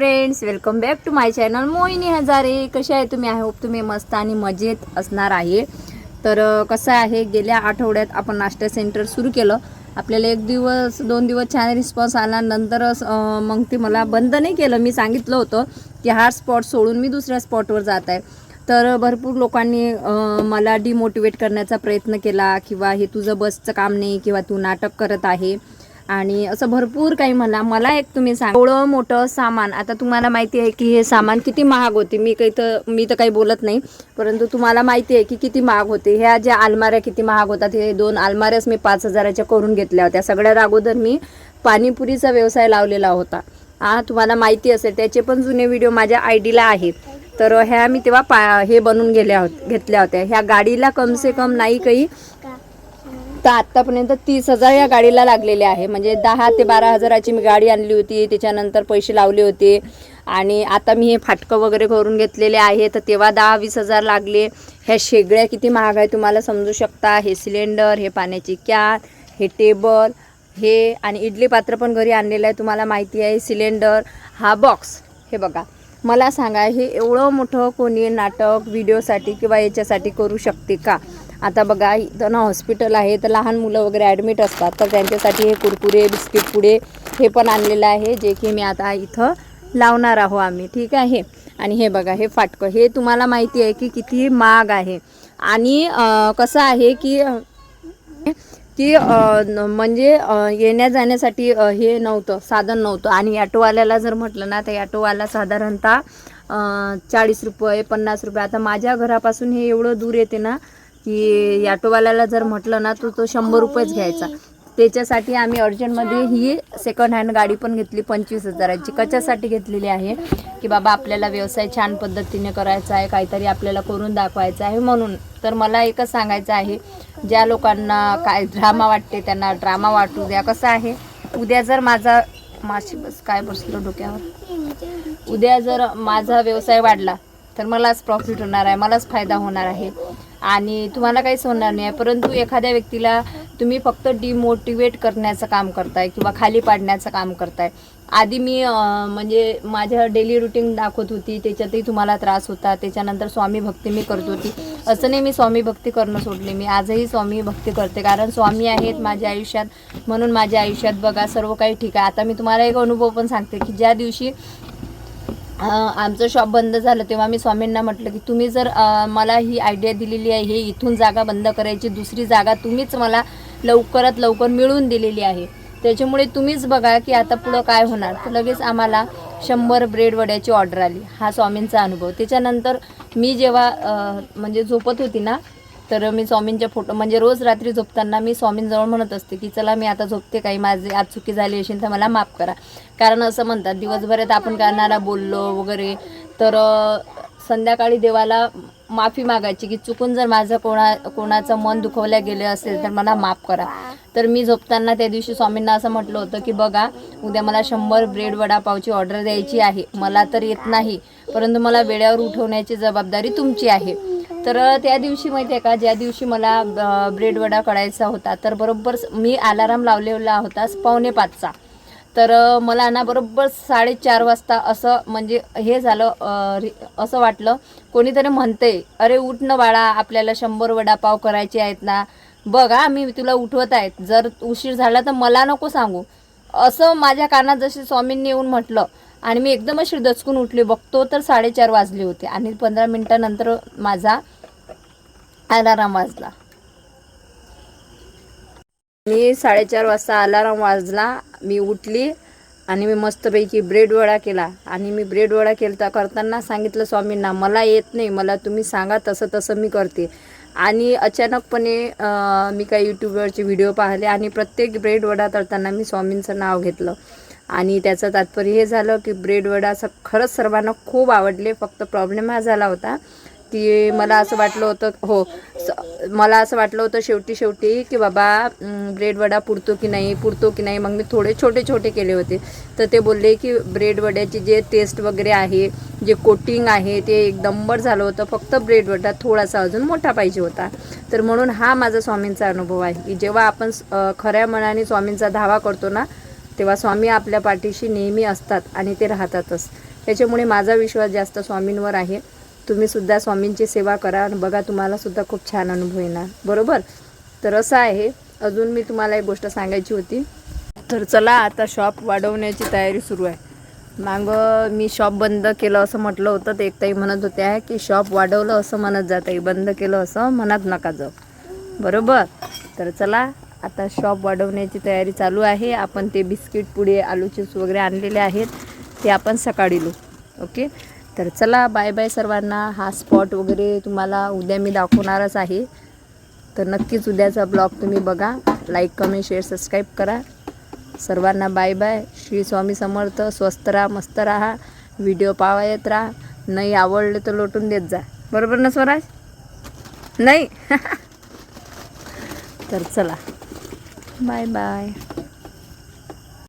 Friends welcome back to my channel Mohini Hazare कसे आहे तुम्ही? आय होप तुम्ही मस्त आणि मजेत असणार आहे. तर कसं आहे? गेल्या आठवड्यात आपण नाश्ता सेंटर सुरू केलं. आपल्याला एक दिवस दोन दिवस छान रिस्पॉन्स आला. नंतरच मग ते मला बंद नाही केलं. मी सांगितलं होतं की हा स्पॉट सोडून मी दुसऱ्या स्पॉटवर जात आहे. तर भरपूर लोकांनी मला डिमोटिवेट करण्याचा प्रयत्न केला. किंवा हे तुझं बसचं काम नाही किंवा तू नाटक करत आहे. आणि असं भरपूर काही म्हणा. मला एक तुम्ही सांग. एवढं मोठं सामान आता तुम्हाला माहिती आहे की हे सामान किती महाग होते. मी काही तर मी तर काही बोलत नाही. परंतु तुम्हाला माहिती आहे की किती महाग होते. ह्या ज्या अलमाऱ्या किती महाग होतात हे दोन अलमाऱ्याच मी पाच हजाराच्या करून घेतल्या होत्या. सगळ्यात अगोदर मी पाणीपुरीचा व्यवसाय लावलेला होता. हा तुम्हाला माहिती असेल. त्याचे पण जुने व्हिडिओ माझ्या आय डीला आहेत. तर ह्या मी तेव्हा पा हे बनवून गेल्या होत घेतल्या होत्या. ह्या गाडीला कमसे कम नाही काही तर आत्तापर्यंत तीस हजार या गाडीला लागलेले आहे. म्हणजे दहा ते बारा हजाराची मी गाडी आणली होती त्याच्यानंतर पैसे लावले होते. आणि आता मी हे फाटकं वगैरे करून घेतलेले आहे. तर तेव्हा दहा वीस हजार लागले. ह्या शेगड्या किती महाग आहे तुम्हाला समजू शकता. हे सिलेंडर हे पाण्याची कॅन हे टेबल हे आणि इडली पात्र पण घरी आणलेलं आहे. तुम्हाला माहिती आहे सिलेंडर हा बॉक्स हे बघा. मला सांगा हे एवढं मोठं कोणी नाटक व्हिडिओसाठी किंवा याच्यासाठी करू शकते का? आता बघा इथं ना हॉस्पिटल आहे तर लहान मुलं वगैरे ॲडमिट असतात. तर त्यांच्यासाठी हे कुरकुरे बिस्किट पुडे हे पण आणलेलं आहे जे की मी आता इथं लावणार आहो आम्ही. ठीक आहे? आणि हे बघा हे फाटकं. हे तुम्हाला माहिती आहे की किती महाग आहे. आणि कसं आहे की की न- म्हणजे येण्या जाण्यासाठी हे नव्हतं साधन नव्हतं. आणि ॲटोवाल्याला जर म्हटलं ना तर ॲटोवाला साधारणतः चाळीस रुपये पन्नास रुपये. आता माझ्या घरापासून हे एवढं दूर येते ना की ॲटोवाल्याला जर म्हटलं ना तर तो शंभर रुपयेच घ्यायचा. त्याच्यासाठी आम्ही अर्जंटमध्ये ही सेकंड हँड गाडी पण घेतली पंचवीस हजाराची. कशासाठी घेतलेली आहे? की बाबा आपल्याला व्यवसाय छान पद्धतीने करायचा आहे काहीतरी आपल्याला करून दाखवायचं आहे म्हणून. तर मला एकच सांगायचं आहे ज्या लोकांना काय ड्रामा वाटते त्यांना ड्रामा वाटू द्या. कसं आहे? उद्या जर माझा माशी बस काय बसलो डोक्यावर? उद्या जर माझा व्यवसाय वाढला तर मलाच प्रॉफिट होणार आहे मलाच फायदा होणार आहे. आणि तुम्हाला काहीच होणार नाही. आहे परंतु एखाद्या व्यक्तीला तुम्ही फक्त डिमोटिवेट करण्याचं काम करताय किंवा खाली पाडण्याचं काम करताय. आधी मी म्हणजे माझ्या डेली रुटीन दाखवत होती. त्याच्यातही तुम्हाला त्रास होता. त्याच्यानंतर स्वामी भक्ती मी करत होती. असं नाही मी स्वामी भक्ती करणं सोडली. मी आजही स्वामी भक्ती करते. कारण स्वामी आहेत माझ्या आयुष्यात. म्हणून माझ्या आयुष्यात बघा सर्व काही ठीक आहे. आता मी तुम्हाला एक अनुभव पण सांगते की ज्या दिवशी आमचं शॉप बंद झालं तेव्हा मी स्वामींना म्हटलं की तुम्ही जर मला ही आयडिया दिलेली आहे हे इथून जागा बंद करायची दुसरी जागा तुम्हीच मला लवकरात लवकर मिळवून दिलेली आहे. त्याच्यामुळे तुम्हीच बघा की आता पुढं काय होणार. तर लगेच आम्हाला शंभर ब्रेड वड्याची ऑर्डर आली. हा स्वामींचा अनुभव. त्याच्यानंतर मी जेव्हा म्हणजे झोपत होती ना तर मी स्वामींच्या फोटो म्हणजे रोज रात्री झोपताना मी स्वामींजवळ म्हणत असते की चला मी आता झोपते काही माझे आज चुकी झाली असेल तर मला माफ करा. कारण असं म्हणतात दिवसभरात आपण करणारा बोललो वगैरे तर संध्याकाळी देवाला माफी मागायची की चुकून जर माझं कोणा कोणाचं मन दुखवल्या गेलं असेल तर मला माफ करा. तर मी झोपताना त्या दिवशी स्वामींना असं म्हटलं होतं की बघा उद्या मला शंभर ब्रेड वडापावची ऑर्डर द्यायची आहे. मला तर येत नाही परंतु मला वेळेवर उठवण्याची जबाबदारी तुमची आहे. तर त्या दिवशी माहिती आहे का ज्या दिवशी मला ब्रेड वडा कळायचा होता तर बरोबर मी अलाराम लावलेला होता पावणे पाचचा. तर मला ना बरोबर साडेचार वाजता असं म्हणजे हे झालं असं वाटलं कोणीतरी म्हणते अरे उठ न बाळा आपल्याला शंभर वडापाव करायचे आहेत ना. बघ हा मी तुला उठवत आहेत. जर उशीर झाला तर मला नको सांगू. असं माझ्या कानात जसे स्वामींनी येऊन म्हटलं आणि मी एकदम अशी दचकून उठली. बघतो तर साडेचार वाजले होते आणि पंधरा मिनटानंतर माझा अलाराम वाजला. मी साडेचार वाजता अलाराम वाजला. मी उठली आणि मी मस्तपैकी ब्रेड वडा केला. आणि मी ब्रेड वडा केलता करताना सांगितलं स्वामींना मला येत नाही. मला तुम्ही सांगा तसं तसं मी करते. आणि अचानकपणे मी काही यूट्यूबवरचे व्हिडिओ पाहिले आणि प्रत्येक ब्रेड वडा तळताना मी स्वामींचं नाव घेतलं. आणि त्याचं तात्पर्य हे झालं की ब्रेड वडा स खरंच सर्वांना खूप आवडले. फक्त प्रॉब्लेम हा झाला होता. की मला असं वाटलं होतं हो स- मला असं वाटलं होतं शेवटी शेवटी की बाबा ब्रेड वडा पुरतो की नाही पुरतो की नाही. मग मी थोडे छोटे छोटे केले होते. तर ते बोलले की ब्रेड वड्याची जे टेस्ट वगैरे आहे जे कोटिंग आहे ते एक दंबर झालं होतं. फक्त ब्रेड वडा थोडासा अजून मोठा पाहिजे होता. तर म्हणून हा माझा स्वामींचा अनुभव आहे की जेव्हा आपण खऱ्या मनाने स्वामींचा धावा करतो ना तेव्हा स्वामी आपल्या पाठीशी नेहमी असतात आणि ते राहतातच. त्याच्यामुळे माझा विश्वास जास्त स्वामींवर आहे. तुम्ही सुद्धा स्वामींची सेवा करा आणि बघा तुम्हाला सुद्धा खूप छान अनुभव येणार. बरोबर? तर असं आहे. अजून मी तुम्हाला एक गोष्ट सांगायची होती. तर चला आता शॉप वाढवण्याची तयारी सुरू आहे. मागं मी शॉप बंद केलं असं म्हटलं होतं. ते एकताई म्हणत होत्या की शॉप वाढवलं असं म्हणत जाताई बंद केलं असं म्हणत नका जाऊ. बरोबर? तर चला आता शॉप वाढवण्याची तयारी चालू आहे. आपण ते बिस्किट पुढे आलू चिप्स वगैरे आणलेले आहेत. ते आपण सकाळी लू. ओके? तर चला बाय बाय सर्वांना. हा स्पॉट वगैरे तुम्हाला उद्या मी दाखवणारच आहे. तर नक्कीच उद्याचा ब्लॉग तुम्ही बघा. लाईक कमेंट शेअर सबस्क्राईब करा. सर्वांना बाय बाय श्री स्वामी समर्थ. स्वस्त राहा मस्त राहा. व्हिडिओ पावा येत राहा. नाही आवडले तर लोटून देत जा. बरोबर ना स्वराज? नाही? तर चला. Bye bye